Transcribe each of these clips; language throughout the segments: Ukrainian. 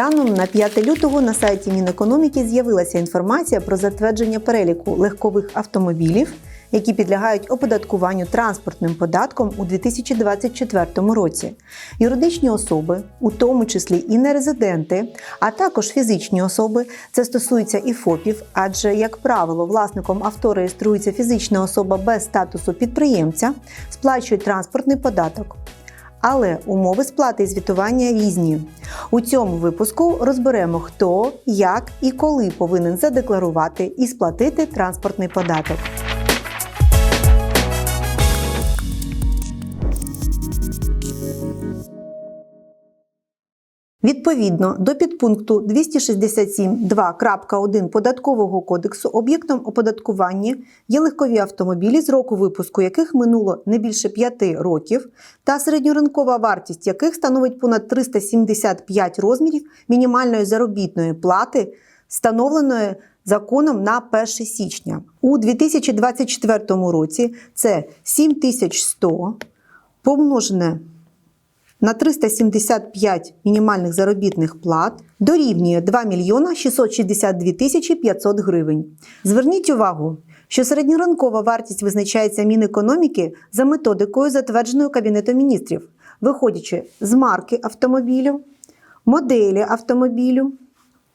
Станом на 5 лютого на сайті Мінекономіки з'явилася інформація про затвердження переліку легкових автомобілів, які підлягають оподаткуванню транспортним податком у 2024 році. Юридичні особи, у тому числі і нерезиденти, а також фізичні особи, це стосується і ФОПів, адже, як правило, власником авто реєструється фізична особа без статусу підприємця, сплачують транспортний податок. Але умови сплати і звітування різні. У цьому випуску розберемо, хто, як і коли повинен задекларувати і сплатити транспортний податок. Відповідно до підпункту 267.2.1 Податкового кодексу об'єктом оподаткування є легкові автомобілі, з року випуску яких минуло не більше 5 років, та середньоринкова вартість яких становить понад 375 розмірів мінімальної заробітної плати, встановленої законом на 1 січня. У 2024 році це 7100 помножене на 375 мінімальних заробітних плат дорівнює 2 мільйона 662 тисячі 500 гривень. Зверніть увагу, що середньоранкова вартість визначається Мінекономіки за методикою, затвердженою Кабінетом міністрів, виходячи з марки автомобілю, моделі автомобілю,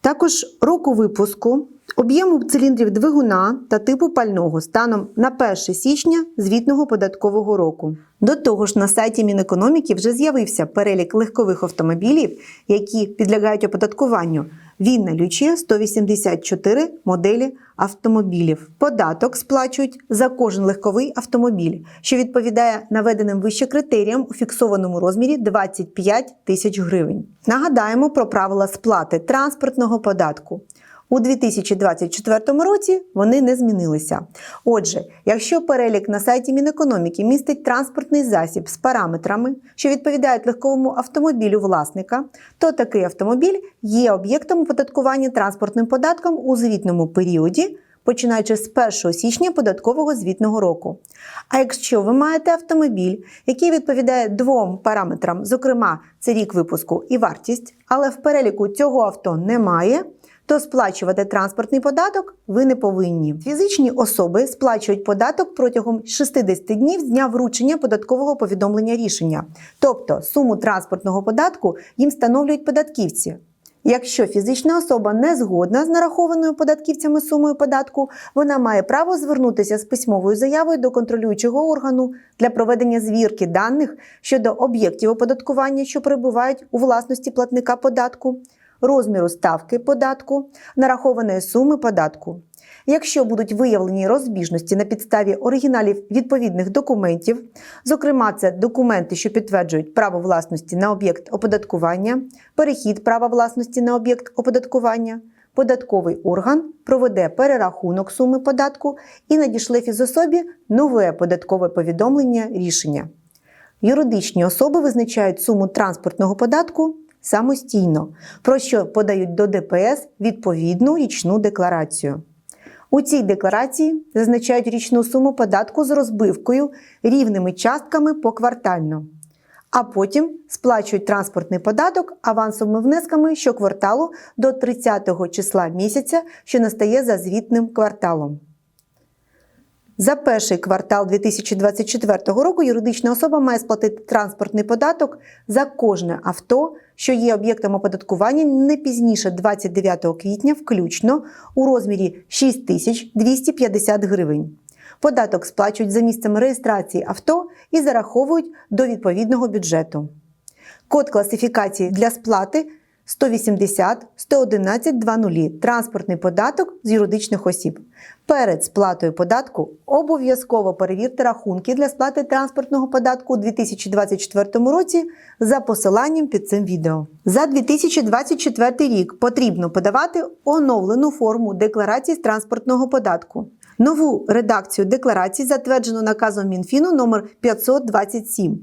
також року випуску, об'єму циліндрів двигуна та типу пального станом на 1 січня звітного податкового року. До того ж, на сайті Мінекономіки вже з'явився перелік легкових автомобілів, які підлягають оподаткуванню. Він налічує 184 моделі автомобілів. Податок сплачують за кожен легковий автомобіль, що відповідає наведеним вище критеріям у фіксованому розмірі 25 тисяч гривень. Нагадаємо про правила сплати транспортного податку. У 2024 році вони не змінилися. Отже, якщо перелік на сайті Мінекономіки містить транспортний засіб з параметрами, що відповідають легковому автомобілю власника, то такий автомобіль є об'єктом оподаткування транспортним податком у звітному періоді. Починаючи з 1 січня податкового звітного року. А якщо ви маєте автомобіль, який відповідає двом параметрам, зокрема, це рік випуску і вартість, але в переліку цього авто немає, то сплачувати транспортний податок ви не повинні. Фізичні особи сплачують податок протягом 60 днів з дня вручення податкового повідомлення рішення, тобто суму транспортного податку їм встановлюють податківці. Якщо фізична особа не згодна з нарахованою податківцями сумою податку, вона має право звернутися з письмовою заявою до контролюючого органу для проведення звірки даних щодо об'єктів оподаткування, що перебувають у власності платника податку, розміру ставки податку, нарахованої суми податку. Якщо будуть виявлені розбіжності на підставі оригіналів відповідних документів, зокрема, це документи, що підтверджують право власності на об'єкт оподаткування, перехід права власності на об'єкт оподаткування, податковий орган проведе перерахунок суми податку і надішле фізособі нове податкове повідомлення рішення. Юридичні особи визначають суму транспортного податку самостійно, про що подають до ДПС відповідну річну декларацію. У цій декларації зазначають річну суму податку з розбивкою рівними частками поквартально, а потім сплачують транспортний податок авансовими внесками щокварталу до 30 числа місяця, що настає за звітним кварталом. За перший квартал 2024 року юридична особа має сплатити транспортний податок за кожне авто, що є об'єктом оподаткування не пізніше 29 квітня, включно у розмірі 6250 гривень. Податок сплачують за місцем реєстрації авто і зараховують до відповідного бюджету. Код класифікації для сплати 180 111 20 транспортний податок з юридичних осіб. Перед сплатою податку обов'язково перевірте рахунки для сплати транспортного податку у 2024 році за посиланням під цим відео. За 2024 рік потрібно подавати оновлену форму декларації з транспортного податку. Нову редакцію декларації затверджено наказом Мінфіну номер 527.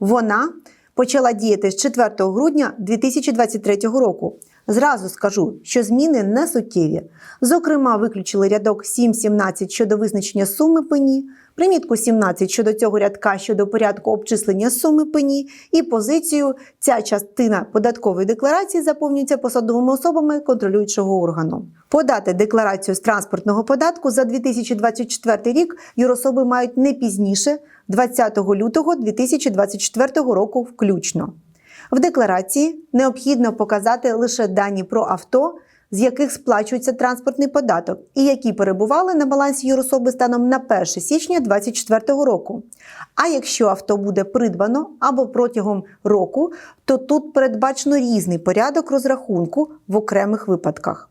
Вона почала діяти з 4 грудня 2023 року. Зразу скажу, що зміни не суттєві. Зокрема, виключили рядок 7.17 щодо визначення суми пені, примітку 17 щодо цього рядка щодо порядку обчислення суми пені і позицію «Ця частина податкової декларації заповнюється посадовими особами контролюючого органу». Подати декларацію з транспортного податку за 2024 рік юрособи мають не пізніше 20 лютого 2024 року включно. В декларації необхідно показати лише дані про авто, з яких сплачується транспортний податок, і які перебували на балансі юрособи станом на 1 січня 2024 року. А якщо авто буде придбано або протягом року, то тут передбачено різний порядок розрахунку в окремих випадках.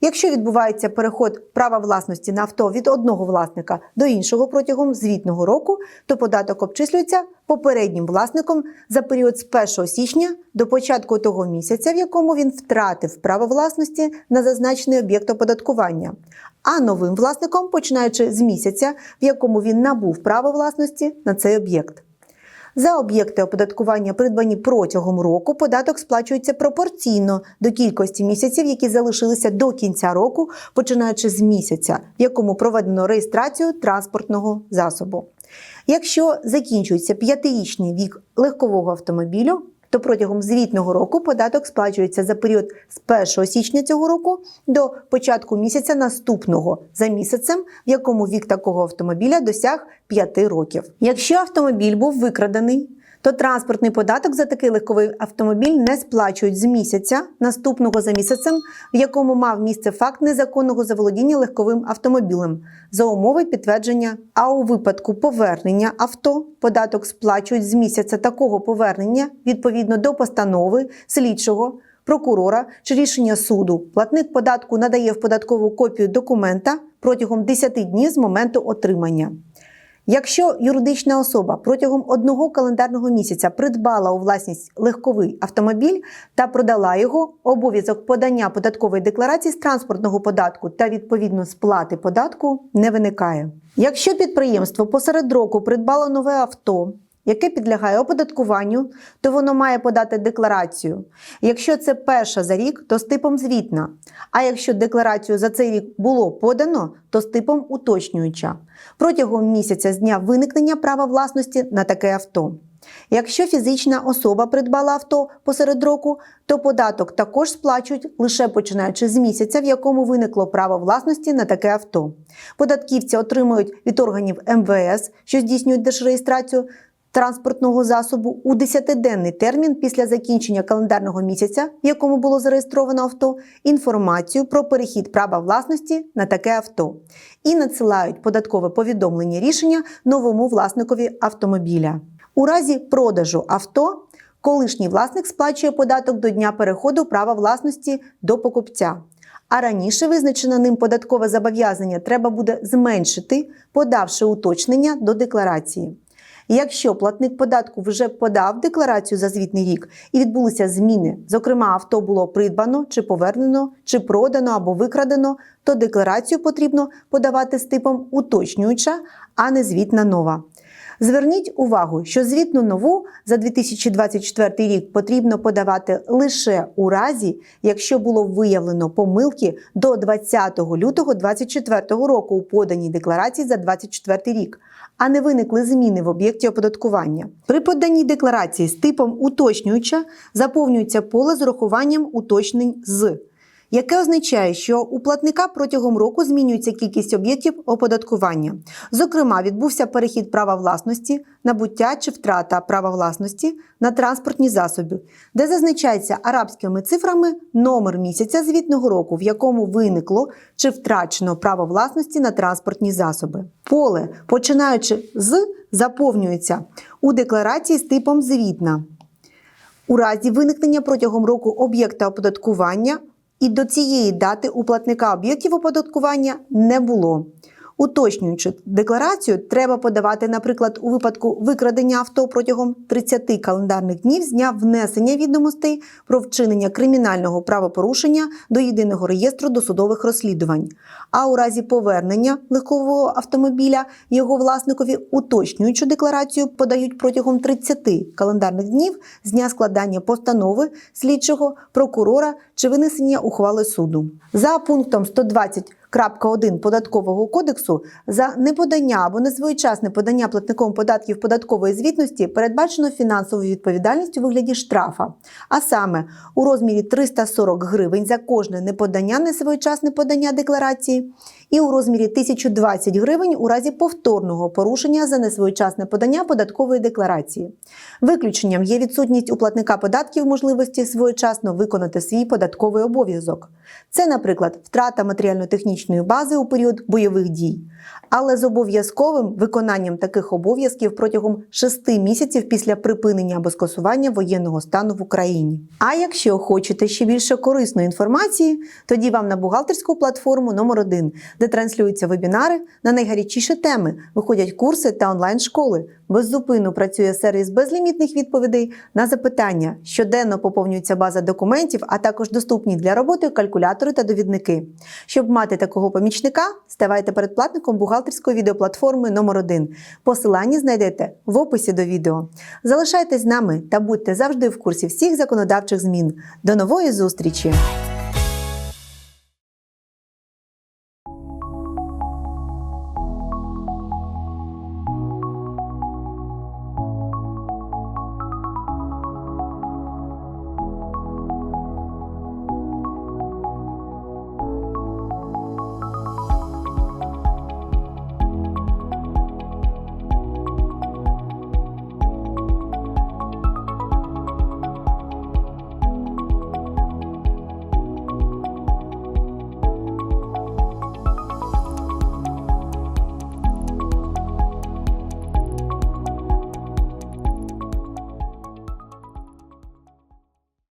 Якщо відбувається переход права власності на авто від одного власника до іншого протягом звітного року, то податок обчислюється попереднім власником за період з 1 січня до початку того місяця, в якому він втратив право власності на зазначений об'єкт оподаткування, а новим власником починаючи з місяця, в якому він набув право власності на цей об'єкт. За об'єкти оподаткування, придбані протягом року, податок сплачується пропорційно до кількості місяців, які залишилися до кінця року, починаючи з місяця, в якому проведено реєстрацію транспортного засобу. Якщо закінчується п'ятирічний вік легкового автомобілю, то протягом звітного року податок сплачується за період з 1 січня цього року до початку місяця наступного за місяцем, в якому вік такого автомобіля досяг 5 років. Якщо автомобіль був викрадений, то транспортний податок за такий легковий автомобіль не сплачують з місяця наступного за місяцем, в якому мав місце факт незаконного заволодіння легковим автомобілем за умови підтвердження. А у випадку повернення авто податок сплачують з місяця такого повернення відповідно до постанови слідчого. Прокурора чи рішення суду платник податку надає в податкову копію документа протягом 10 днів з моменту отримання. Якщо юридична особа протягом одного календарного місяця придбала у власність легковий автомобіль та продала його, обов'язок подання податкової декларації з транспортного податку та відповідно сплати податку не виникає. Якщо підприємство посеред року придбало нове авто, яке підлягає оподаткуванню, то воно має подати декларацію. Якщо це перша за рік, то з типом звітна. А якщо декларацію за цей рік було подано, то з типом уточнююча протягом місяця з дня виникнення права власності на таке авто. Якщо фізична особа придбала авто посеред року, то податок також сплачують лише починаючи з місяця, в якому виникло право власності на таке авто. Податківці отримують від органів МВС, що здійснюють держреєстрацію, транспортного засобу у 10-денний термін після закінчення календарного місяця, в якому було зареєстровано авто, інформацію про перехід права власності на таке авто і надсилають податкове повідомлення рішення новому власникові автомобіля. У разі продажу авто колишній власник сплачує податок до дня переходу права власності до покупця. А раніше визначене ним податкове зобов'язання треба буде зменшити, подавши уточнення до декларації. Якщо платник податку вже подав декларацію за звітний рік і відбулися зміни, зокрема, авто було придбано чи повернено, чи продано або викрадено, то декларацію потрібно подавати з типом уточнююча, а не звітна нова. Зверніть увагу, що звітну нову за 2024 рік потрібно подавати лише у разі, якщо було виявлено помилки до 20 лютого 2024 року у поданій декларації за 2024 рік, а не виникли зміни в об'єкті оподаткування. При поданні декларації з типом уточнююча заповнюється поле з урахуванням уточнень з яке означає, що у платника протягом року змінюється кількість об'єктів оподаткування. Зокрема, відбувся перехід права власності, набуття чи втрата права власності на транспортні засоби, де зазначається арабськими цифрами номер місяця звітного року, в якому виникло чи втрачено право власності на транспортні засоби. Поле, починаючи з, заповнюється у декларації з типом звітна. У разі виникнення протягом року об'єкта оподаткування і до цієї дати у платника об'єктів оподаткування не було. Уточнюючи декларацію, треба подавати, наприклад, у випадку викрадення авто протягом 30 календарних днів з дня внесення відомостей про вчинення кримінального правопорушення до єдиного реєстру досудових розслідувань. А у разі повернення легкового автомобіля його власникові уточнюючу декларацію подають протягом 30 календарних днів з дня складання постанови слідчого прокурора чи винесення ухвали суду. За пунктом 120 Крапка 1 податкового кодексу за неподання або несвоєчасне подання платником податків податкової звітності передбачено фінансову відповідальність у вигляді штрафа, а саме у розмірі 340 гривень за кожне неподання несвоєчасне подання декларації і у розмірі 1020 гривень у разі повторного порушення за несвоєчасне подання податкової декларації. Виключенням є відсутність у платника податків можливості своєчасно виконати свій податковий обов'язок. Це, наприклад, втрата матеріально-технічної бази у період бойових дій, але з обов'язковим виконанням таких обов'язків протягом 6 місяців після припинення або скасування воєнного стану в Україні. А якщо хочете ще більше корисної інформації, тоді вам на бухгалтерську платформу номер 1 де транслюються вебінари на найгарячіші теми, виходять курси та онлайн-школи. Беззупинно працює сервіс безлімітних відповідей на запитання. Щоденно поповнюється база документів, а також доступні для роботи калькулятори та довідники. Щоб мати такого помічника, ставайте передплатником бухгалтерської відеоплатформи номер 1 Посилання знайдете в описі до відео. Залишайтесь з нами та будьте завжди в курсі всіх законодавчих змін. До нової зустрічі!